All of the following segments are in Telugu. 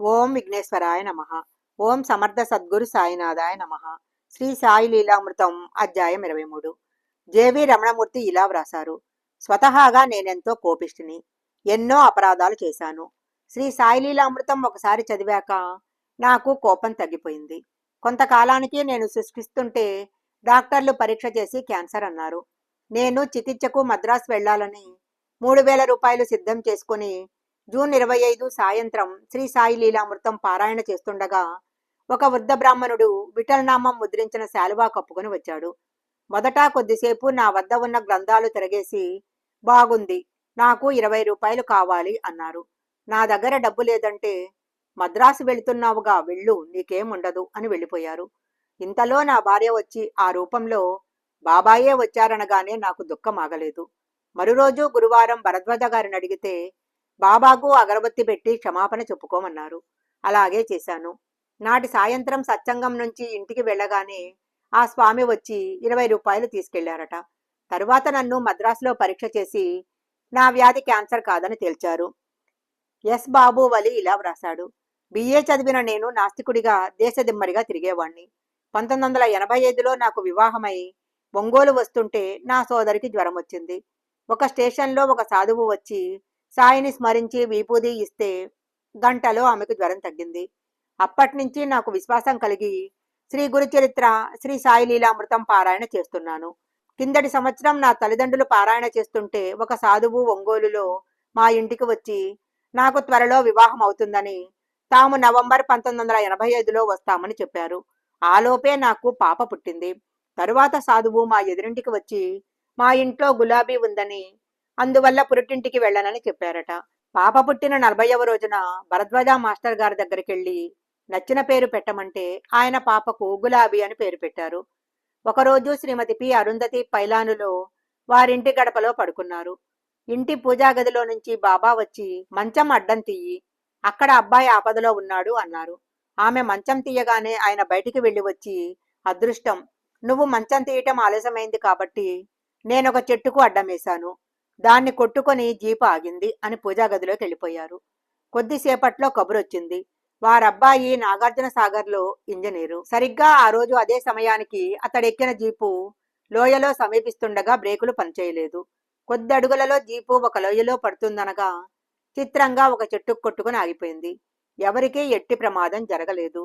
ఓం విఘ్నేశ్వరాయ నమ. ఓం సమర్థ సద్గురు సాయినాథాయ నమ. శ్రీ సాయి లీలామృతం అధ్యాయం ఇరవై మూడు. జేవి రమణమూర్తి ఇలా వ్రాసారు స్వతహాగా నేనెంతో కోపిష్టిని. ఎన్నో అపరాధాలు చేశాను. శ్రీ సాయి లీలామృతం ఒకసారి చదివాక నాకు కోపం తగ్గిపోయింది. కొంతకాలానికి నేను సృష్టిస్తుంటే డాక్టర్లు పరీక్ష చేసి క్యాన్సర్ అన్నారు. నేను చికిత్సకు మద్రాసు వెళ్ళాలని మూడు వేల రూపాయలు సిద్ధం చేసుకుని జూన్ ఇరవై ఐదు సాయంత్రం శ్రీ సాయి లీలామృతం పారాయణ చేస్తుండగా ఒక వృద్ధ బ్రాహ్మణుడు విఠలనామం ముద్రించిన శాలువా కప్పుకొని వచ్చాడు. మొదట కొద్దిసేపు నా వద్ద ఉన్న గ్రంథాలు తిరగేసి బాగుంది నాకు ఇరవై రూపాయలు కావాలి అన్నారు. నా దగ్గర డబ్బు లేదంటే మద్రాసు వెళుతున్నావుగా వెళ్ళు నీకేముండదు అని వెళ్ళిపోయారు. ఇంతలో నా భార్య వచ్చి ఆ రూపంలో బాబాయే వచ్చారనగానే నాకు దుఃఖం ఆగలేదు. మరురోజు గురువారం భరద్వాజ గారిని అడిగితే బాబాకు అగరబత్తి పెట్టి క్షమాపణ చెప్పుకోమన్నారు. అలాగే చేశాను. నాటి సాయంత్రం సత్సంగం నుంచి ఇంటికి వెళ్ళగానే ఆ స్వామి వచ్చి ఇరవై రూపాయలు తీసుకెళ్ళారట. తరువాత నన్ను మద్రాసులో పరీక్ష చేసి నా వ్యాధి క్యాన్సర్ కాదని తేల్చారు. ఎస్ బాబు వలి ఇలా వ్రాశాడు. బిఏ చదివిన నేను నాస్తికుడిగా దేశదిమ్మరిగా తిరిగేవాణ్ణి. పంతొమ్మిది వందల ఎనభై ఐదులో నాకు వివాహమై ఒంగోలు వస్తుంటే నా సోదరికి జ్వరం వచ్చింది ఒక స్టేషన్లో ఒక సాధువు వచ్చి సాయిని స్మరించి వీపూది ఇస్తే గంటలో ఆమెకు జ్వరం తగ్గింది. అప్పటి నుంచి నాకు విశ్వాసం కలిగి శ్రీ గురు చరిత్ర శ్రీ సాయి లీలామృతం పారాయణ చేస్తున్నాను. కిందటి సంవత్సరం నా తల్లిదండ్రులు పారాయణ చేస్తుంటే ఒక సాధువు ఒంగోలులో మా ఇంటికి వచ్చి నాకు త్వరలో వివాహం అవుతుందని తాము నవంబర్ పంతొమ్మిది వందల ఎనభై ఐదులో వస్తామని చెప్పారు. ఆలోపే నాకు పాప పుట్టింది. తరువాత సాధువు మా ఎదురింటికి వచ్చి మా ఇంట్లో గులాబీ ఉందని అందువల్ల పురిటింటికి వెళ్ళనని చెప్పారట. పాప పుట్టిన నలభైవ రోజున భరద్వాజ మాస్టర్ గారి దగ్గరికి వెళ్ళి నచ్చిన పేరు పెట్టమంటే ఆయన పాపకు గులాబీ అని పేరు పెట్టారు. ఒకరోజు శ్రీమతి పి అరుంధతి పైలానులో వారింటి గడపలో పడుకున్నారు. ఇంటి పూజా గదిలో నుంచి బాబా వచ్చి మంచం అడ్డం తీయి అక్కడ అబ్బాయి ఆపదలో ఉన్నాడు అన్నారు. ఆమె మంచం తీయగానే ఆయన బయటికి వెళ్ళి వచ్చి అదృష్టం నువ్వు మంచం తీయటం ఆలస్యమైంది కాబట్టి నేనొక చెట్టుకు అడ్డమేశాను. దాన్ని కొట్టుకొని జీపు ఆగింది అని పూజా గదిలోకి వెళ్ళిపోయారు. కొద్దిసేపట్లో కబురొచ్చింది. వారబ్బాయి నాగార్జున సాగర్లో ఇంజనీరు. సరిగ్గా ఆ రోజు అదే సమయానికి అతడెక్కిన జీపు లోయలో సమీపిస్తుండగా బ్రేకులు పనిచేయలేదు. కొద్ది అడుగులలో జీపు ఒక లోయలో పడుతుందనగా చిత్రంగా ఒక చెట్టుకు కొట్టుకుని ఆగిపోయింది. ఎవరికీ ఎట్టి ప్రమాదం జరగలేదు.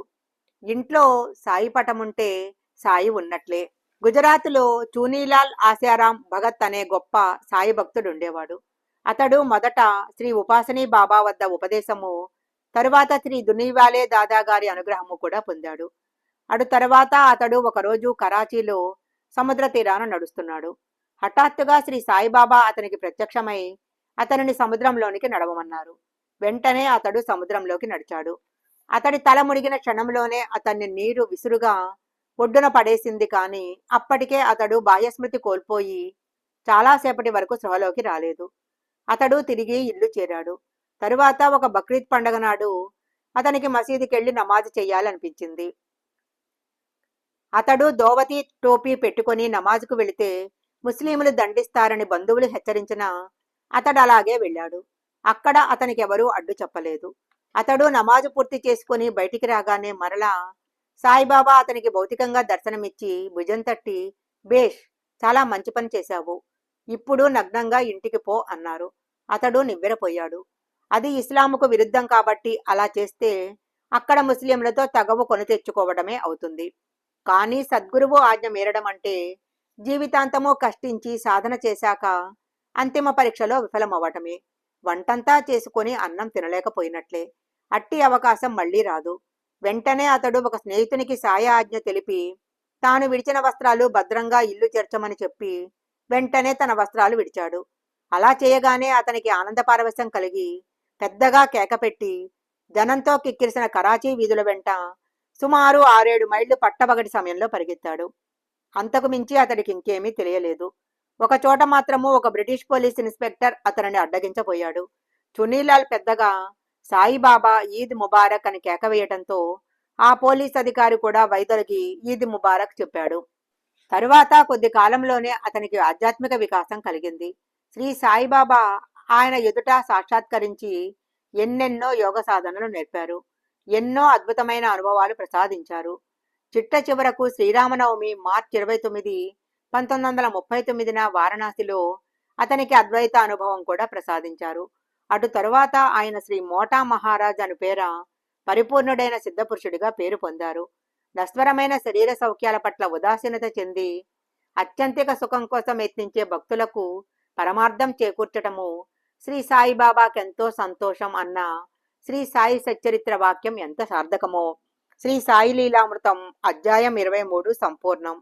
ఇంట్లో సాయి పటముంటే సాయి ఉన్నట్లే గుజరాత్లో చూనీలాల్ ఆశారాం భగత్ అనే గొప్ప సాయి భక్తుడు ఉండేవాడు. అతడు మొదట శ్రీ ఉపాసనీ బాబా వద్ద ఉపదేశము తరువాత శ్రీ దునివాలే దాదా గారి అనుగ్రహము కూడా పొందాడు. అటు తర్వాత అతడు ఒకరోజు కరాచీలో సముద్ర తీరాన నడుస్తున్నాడు. హఠాత్తుగా శ్రీ సాయిబాబా అతనికి ప్రత్యక్షమై అతనిని సముద్రంలోనికి నడవమన్నారు. వెంటనే అతడు సముద్రంలోకి నడిచాడు. అతడి తల మునిగిన క్షణంలోనే అతన్ని నీరు విసురుగా ఒడ్డున పడేసింది కాని అప్పటికే అతడు బాహ్యస్మృతి కోల్పోయి చాలాసేపటి వరకు సృహలోకి రాలేదు. అతడు తిరిగి ఇల్లు చేరాడు. తరువాత ఒక బక్రీద్ పండగ నాడు అతనికి మసీదుకెళ్ళి నమాజ్ చెయ్యాలనిపించింది అతడు దోవతి టోపీ పెట్టుకుని నమాజ్కు వెళితే ముస్లింలు దండిస్తారని బంధువులు హెచ్చరించినా అతడు అలాగే వెళ్ళాడు. అక్కడ అతనికి ఎవరూ అడ్డు చెప్పలేదు. అతడు నమాజు పూర్తి చేసుకుని బయటికి రాగానే మరలా సాయిబాబా అతనికి భౌతికంగా దర్శనమిచ్చి భుజం తట్టి బేష్ చాలా మంచి పని చేశావు. ఇప్పుడు నగ్నంగా ఇంటికి పో అన్నారు. అతడు నివ్వెరపోయాడు. అది ఇస్లాముకు విరుద్ధం కాబట్టి అలా చేస్తే అక్కడ ముస్లింలతో తగవు కొని తెచ్చుకోవడమే అవుతుంది. కానీ సద్గురువు ఆజ్ఞ మేరడం అంటే జీవితాంతము కష్టించి సాధన చేశాక అంతిమ పరీక్షలో విఫలమవ్వటమే. వంటంతా చేసుకొని అన్నం తినలేకపోయినట్లే. అట్టి అవకాశం మళ్ళీ రాదు. వెంటనే అతడు ఒక స్నేహితునికి సాయ ఆజ్ఞ తెలిపి తాను విడిచిన వస్త్రాలు భద్రంగా ఇల్లు చేర్చమని చెప్పి వెంటనే తన వస్త్రాలు విడిచాడు. అలా చేయగానే అతనికి ఆనంద పారవశ్యం కలిగి పెద్దగా కేకపెట్టి జనంతో కిక్కిరిసిన కరాచీ వీధుల వెంట సుమారు ఆరేడు మైళ్ళు పట్టబగటి సమయంలో పరిగెత్తాడు. అంతకు మించి అతడికి ఇంకేమీ తెలియలేదు. ఒక చోట మాత్రము ఒక బ్రిటిష్ పోలీస్ ఇన్స్పెక్టర్ అతనిని అడ్డగించబోయాడు. చునీలాల్ పెద్దగా సాయిబాబా ఈద్ ముబారక్ అని కేకవేయటంతో ఆ పోలీస్ అధికారి కూడా వైదొలిగి ఈద్ ముబారక్ చెప్పాడు. తరువాత కొద్ది కాలంలోనే అతనికి ఆధ్యాత్మిక వికాసం కలిగింది. శ్రీ సాయిబాబా ఆయన ఎదుట సాక్షాత్కరించి ఎన్నెన్నో యోగ సాధనలు నేర్పారు. ఎన్నో అద్భుతమైన అనుభవాలు ప్రసాదించారు. చిట్ట చివరకు శ్రీరామనవమి మార్చి ఇరవై తొమ్మిది పంతొమ్మిది వందల ముప్పై తొమ్మిదిన వారణాసిలో అతనికి అద్వైత అనుభవం కూడా ప్రసాదించారు. అటు తరువాత ఆయన శ్రీ మోటా మహారాజ్ అను పేర పరిపూర్ణుడైన సిద్ధపురుషుడిగా పేరు పొందారు. నస్వరమైన శరీర సౌఖ్యాల పట్ల ఉదాసీనత చెంది అత్యంతిక సుఖం కోసం యత్నించే భక్తులకు పరమార్థం చేకూర్చటము శ్రీ సాయిబాబాకెంతో సంతోషం అన్న శ్రీ సాయి సచ్చరిత్ర వాక్యం ఎంత సార్థకమో. శ్రీ సాయి లీలామృతం అధ్యాయం ఇరవై మూడు సంపూర్ణం.